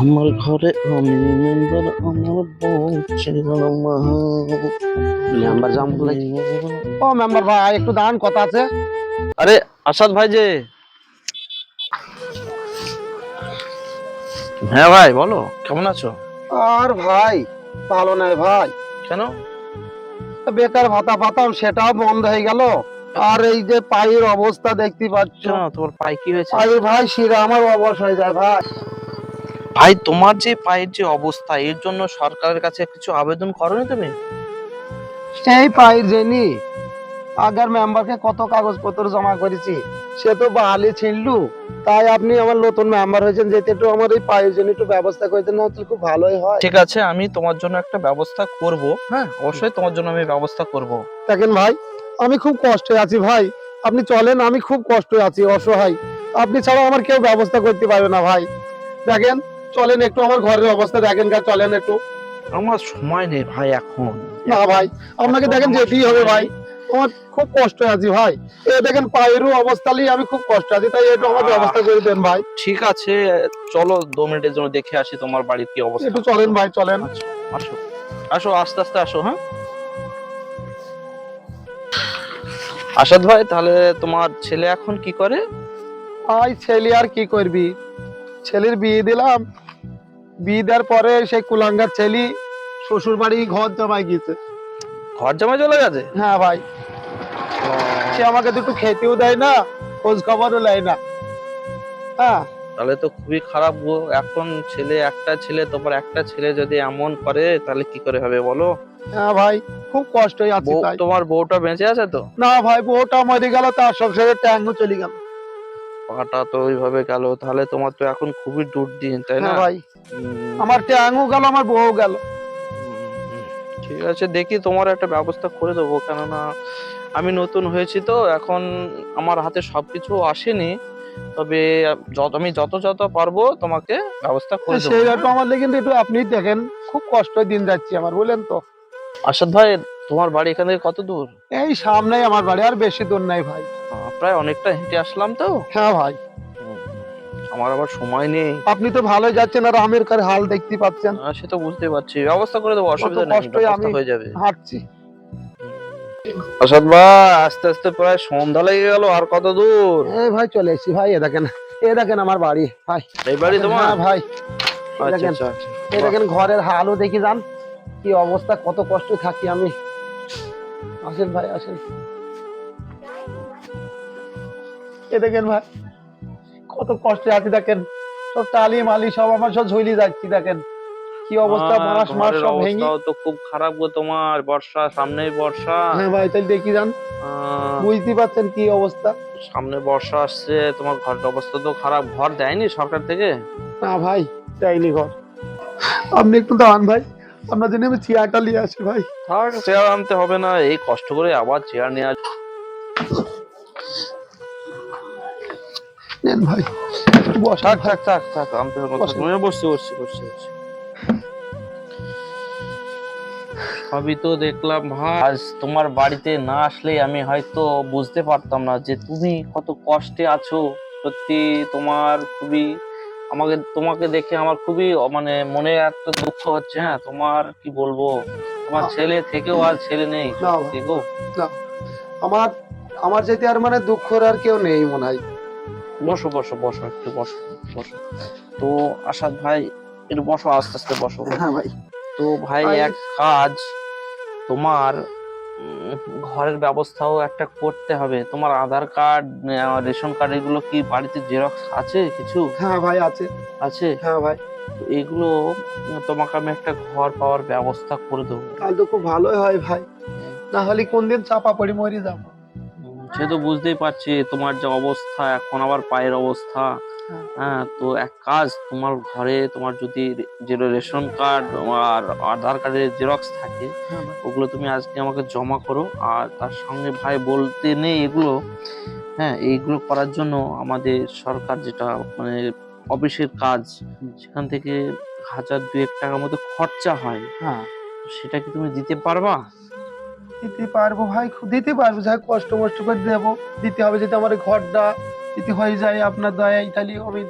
আমার ঘরে আমি মেম্বার আমার বউ ছিল মা। মেম্বার যাম বলে। ও মেম্বার ভাই একটু দাঁড়ান কথা আছে। আরে আসাদ ভাই যে। হ্যাঁ ভাই বলো কেমন আছো? আর ভাই ভালো নাই ভাই। কেন? বেকার ভাতা পাতাম সেটাও বন্ধ হয়ে গেল। আর এই যে পায়ের অবস্থা দেখতে পাচ্ছ। তোমার পায়ে কি হয়েছে? পায়ে ভাই শিরা আমার অবশ হয়ে যায় ভাই। ভাই তোমার যে পায়ের যে অবস্থা এর জন্য সরকারের কাছে কিছু আবেদন করনি তুমি? সেই পায়ের জেনি। আগের মেম্বারকে কত কাগজপত্র জমা করেছি সে তো বাহালি ছিললু তাই আপনি আমার নতুন মেম্বার হয়েছেন যেতে একটু আমার এই পায়ের জন্য একটু ব্যবস্থা করে দেন না তাহলে খুব ভালোই হয়। ঠিক আছে আমি তোমার জন্য একটা ব্যবস্থা করব হ্যাঁ? অবশ্যই তোমার জন্য আমি ব্যবস্থা করব। দেখেন ভাই আমি খুব কষ্টে আছি ভাই। আপনি চলেন আমি খুব কষ্টে আছি অসহায়। আপনি ছাড়া আমার কেউ ব্যবস্থা করতে পারবে না ভাই। দেখেন চলেন একটু আমার ঘরের অবস্থা দেখেন গা চলেন একটু। আমার সময় নেই ভাই এখন। না ভাই আপনাকে দেখেন যেতেই হবে ভাই। আমার খুব কষ্ট আছি ভাই। এ দেখেন পায়েরও আমি খুব কষ্ট আছি তাই একটু আমার ব্যবস্থা করে দেন ভাই। ঠিক আছে চলো দু মিনিটের জন্য দেখে আসি তোমার বাড়ির কি অবস্থা। একটু চলেন ভাই চলেন। আচ্ছা, আসো। আসো আস্তে আস্তে আসো হ্যাঁ? আসাদ ভাই তাহলে তোমার ছেলে এখন কি করে? ভাই ছেলে আর কি করবি? ছেলের বিয়ে দিলাম বিয়ে দেওয়ার পরে সেই কুলাঙ্গার ছেলে শ্বশুর বাড়ি ঘর জমাই গিয়েছে। ঘর জামাই চলে গেছে? হ্যাঁ ভাই। সে আমাকে দুটো খেতেও দেয় না খোঁজ খবরও নেয় না। হ্যাঁ। তাহলে তো খুবই খারাপ গো। এখন ছেলে একটা ছেলে তোমার একটা ছেলে যদি এমন করে তাহলে কি করে হবে বলো? হ্যাঁ ভাই খুব কষ্টই আছে তোমার বউটা বেঁচে আছে তো? না ভাই বউটা মরে গেল তার সংসারে ট্যাঙ্গও চলে গেল। পাটা তো ওইভাবে গেল তাহলে তোমার তো এখন খুবই দূর দিন তাই না? হ্যাঁ ভাই। আমার ট্যাঙ্গও গেল আমার বউ গেল। ঠিক আছে দেখি তোমার একটা ব্যবস্থা করে দেবো কেননা আমি নতুন হয়েছি তো এখন আমার হাতে সবকিছু আসেনি। তবে যত আমি যত যত পারব তোমাকে ব্যবস্থা করে দেবো। সেই একটু আমার কিন্তু একটু আপনি দেখেন খুব কষ্ট দিন যাচ্ছে আমার বলেন তো। আসাদ ভাই তোমার বাড়ি এখান থেকে কত দূর? এই সামনেই আমার বাড়ি আর বেশি দূর নাই ভাই। প্রায় অনেকটা হেঁটে আসলাম তো। হ্যাঁ ভাই। আমার আবার সময় নেই। আপনি তো ভালোই যাচ্ছেন আর আমের কার হাল দেখতে পাচ্ছেন। সে তো বুঝতে পারছি। ব্যবস্থা করে দেবো অসুবিধা নেই কষ্টই ব্যবস্থা আমি- হয়ে যাবে। হাঁটছি। আসাদ ভাই আস্তে আস্তে প্রায় সন্ধ্যা লেগে গেল আর কত দূর? এই ভাই চলে এসেছি ভাই এ দেখেন এ দেখেন আমার বাড়ি ভাই। এই বাড়ি তোমার? হ্যাঁ ভাই আচ্ছা দেখেন আচ্ছা আচ্ছা। দেখেন ঘরের হালও দেখি যান কি অবস্থা কত কষ্ট থাকি আমি। আসেন ভাই আসেন। এ দেখেন ভাই কত কষ্টে আছি দেখেন। সব টালি মালি সব আমার সব ঝুলি যাচ্ছি দেখেন। কি অবস্থা আহ, মাস সব ভেঙে। তো খুব খারাপ গো তোমার বর্ষা সামনেই বর্ষা। হ্যাঁ ভাই তাই দেখি যান। বুঝতে পারছেন কি অবস্থা। সামনে বর্ষা আসছে তোমার ঘরের অবস্থা তো খারাপ। ঘর দেয়নি সরকার থেকে? না ভাই চাইনি ঘর। আপনি একটু দাঁড়ান ভাই আপনার জন্য আমি চেয়ারটা নিয়ে আসি ভাই। থাক চেয়ার আনতে হবে না এই কষ্ট করে আবার চেয়ার নিয়ে আস নেন ভাই। থাক থাক থাক থাক আনতে হবে না বসেন। তুমি বসছি বসছি বসছি বসছি। সবই তো দেখলাম ভাই। আজ তোমার বাড়িতে না আসলে আমি হয়তো বুঝতে পারতাম না যে তুমি কত কষ্টে আছো। সত্যি তোমার খুবই আমাকে তোমাকে দেখে আমার খুবই মানে মনে একটা দুঃখ হচ্ছে হ্যাঁ? তোমার কি বলব? তোমার ছেলে থেকেও আর ছেলে নেই। আমার আমার যেতে আর মানে দুঃখর আর কেউ নেই মনে হয়। বসো বসো বসো একটু বসো বসো। তো আসাদ ভাই একটু বসো আস্তে আস্তে বসো। হ্যাঁ ভাই। তো ভাই এক কাজ তোমার ঘরের ব্যবস্থাও একটা করতে হবে। তোমার আধার কার্ড রেশন কার্ড এগুলো কি বাড়িতে জেরক্স আছে কিছু? হ্যাঁ ভাই আছে। আছে? হ্যাঁ ভাই। এগুলো তোমাকে আমি একটা ঘর পাওয়ার ব্যবস্থা করে দেবো। তাহলে তো খুব ভালোই হয় ভাই। না হলে কোন দিন চাপা পড়ি মরি যাব। সে তো বুঝতেই পারছি তোমার যে অবস্থা এখন আবার পায়ের অবস্থা। হ্যাঁ। তো এক কাজ তোমার ঘরে তোমার যদি যে রেশন কার্ড আর আধার কার্ডের জেরক্স থাকে হ্যাঁ ওগুলো তুমি আজকে আমাকে জমা করো। আর তার সঙ্গে ভাই বলতে নেই এগুলো হ্যাঁ এইগুলো করার জন্য আমাদের সরকার যেটা মানে অফিসের কাজ সেখান থেকে হাজার দুয়েক টাকার মতো খরচা হয়। হ্যাঁ। সেটা কি তুমি দিতে পারবা? দিতে পারব ভাই দিতে পারব যাই কষ্ট মষ্ট করে দেবো। দিতে হবে যদি আমার ঘরটা যদি হয়ে যায় আপনার দয়ায় তাহলে আমি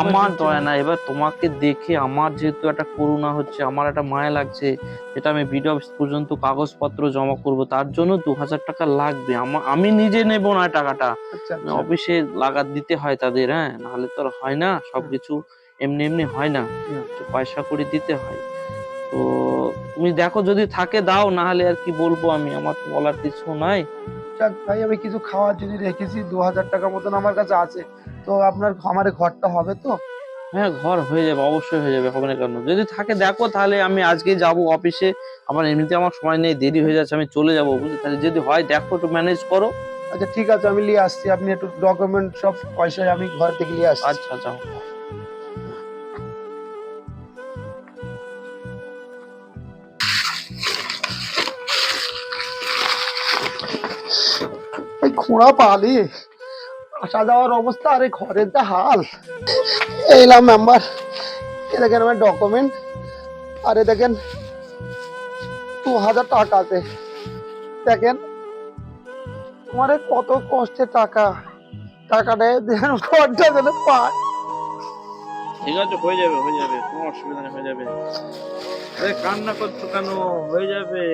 আমার দয়া না এবার তোমাকে দেখে আমার যেহেতু একটা করুণা হচ্ছে আমার একটা মায়া লাগছে এটা আমি বিডিও অফিস পর্যন্ত কাগজপত্র জমা করব তার জন্য দু হাজার টাকা লাগবে। আমা- আমি নিজে নেব না টাকাটা। আচ্ছা আচ্ছা। অফিসে লাগাত দিতে হয় তাদের হ্যাঁ নাহলে তো আর হয় না সবকিছু এমনি এমনি হয় না। তো পয়সা করে দিতে হয়। তো তুমি দেখো যদি থাকে দাও না হলে আর কি বলব আমি? আমার তো বলার কিছু নাই। যাক ভাই আমি কিছু খাওয়ার জন্য রেখেছি দু হাজার টাকা মতন আমার কাছে আছে। তো আপনার আমার ঘরটা হবে তো? হ্যাঁ ঘর হয়ে যাবে অবশ্যই হয়ে যাবে হবে না কেন? যদি থাকে দেখো তাহলে আমি আজকে যাব অফিসে। আমার এমনিতে আমার সময় নেই দেরি হয়ে যাচ্ছে আমি চলে যাব বুঝলি? তাহলে যদি হয় দেখো একটু ম্যানেজ করো। আচ্ছা ঠিক আছে আমি নিয়ে আসছি। আপনি একটু ডকুমেন্ট সব পয়সা আমি ঘর থেকে নিয়ে আসছি। আচ্ছা যাও খোঁড়া পালি। আসা যাওয়ার অবস্থা, আর এই ঘরের যা হাল। এইলাম মেম্বার এ দেখেন আমার ডকুমেন্ট আর এ দেখেন দু হাজার টাকা আছে। দেখেন আমার এ কত কষ্টের টাকা। টাকাটা দেখেন ঘরটা যেন পায়। ঠিক আছে, হয়ে যাবে হয়ে যাবে, কোনো অসুবিধা নেই, হয়ে যাবে। আরে কান্না করছ কেন? হয়ে যাবে।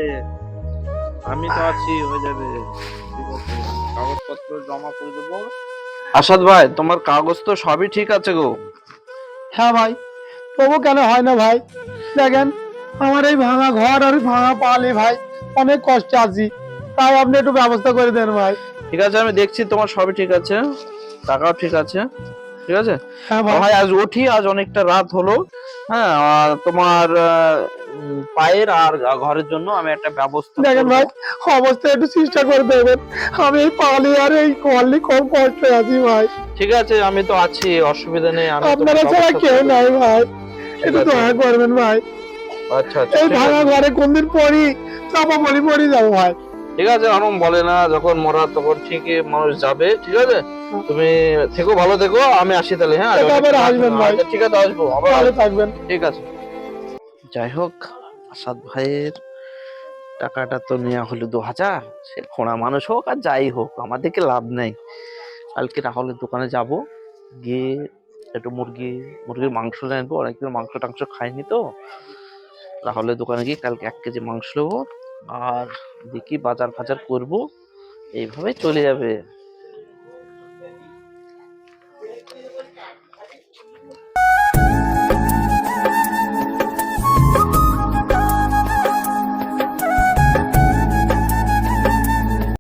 আমি তো আছি, হয়ে যাবে। কাগজপত্র জমা করে দেবো। আসাদ ভাই তোমার কাগজ তো সবই ঠিক আছে গো। হ্যাঁ ভাই তবু কেন হয় না ভাই? দেখেন আমার এই ভাঙা ঘর আর ভাঙা পালে ভাই অনেক কষ্টে আছি। তাই আপনি একটু ব্যবস্থা করে দেন ভাই। ঠিক আছে আমি দেখছি তোমার সবই ঠিক আছে টাকাও ঠিক আছে। ঠিক আছে? হ্যাঁ ভাই আজ উঠি আজ অনেকটা রাত হলো। হ্যাঁ আর তোমার পায়ের আর ঘরের জন্য আমি একটা ব্যবস্থা দেখেন ভাই অবস্থা একটু চেষ্টা করে দেবেন আমি এই পালি আর এই কলি কম কষ্টে আছি ভাই। ঠিক আছে আমি তো আছি অসুবিধা নেই আমি আপনারা ছাড়া কেউ। নাই ভাই। একটু। দয়া করবেন ভাই। আচ্ছা আচ্ছা এই ভাঙা ঘরে কোনদিন পড়ি চাপা পড়ি পড়ি যাব ভাই। ঠিক আছে আরম বলে না যখন মরা তখন ঠিকই মানুষ যাবে ঠিক আছে? তুমি থেকো ভালো থেকো আমি আসি তাহলে হ্যাঁ? আসবেন ভাই। আচ্ছা, ঠিক আছে আসব আবার থাকবেন। ঠিক আছে। যাই হোক আসাদ ভাইয়ের টাকাটা তো নেওয়া হলো দু হাজার সে খোঁড়া মানুষ হোক আর যাই হোক আমাদেরকে লাভ নেই। কালকে রাহুলের দোকানে যাব গিয়ে একটু মুরগি মুরগির মাংস নেব অনেকদিন মাংস টাংস খাইনি তো। রাহুলের দোকানে গিয়ে কালকে এক কেজি মাংস নেব আর দেখি বাজার ফাজার করব। এইভাবে চলে যাবে।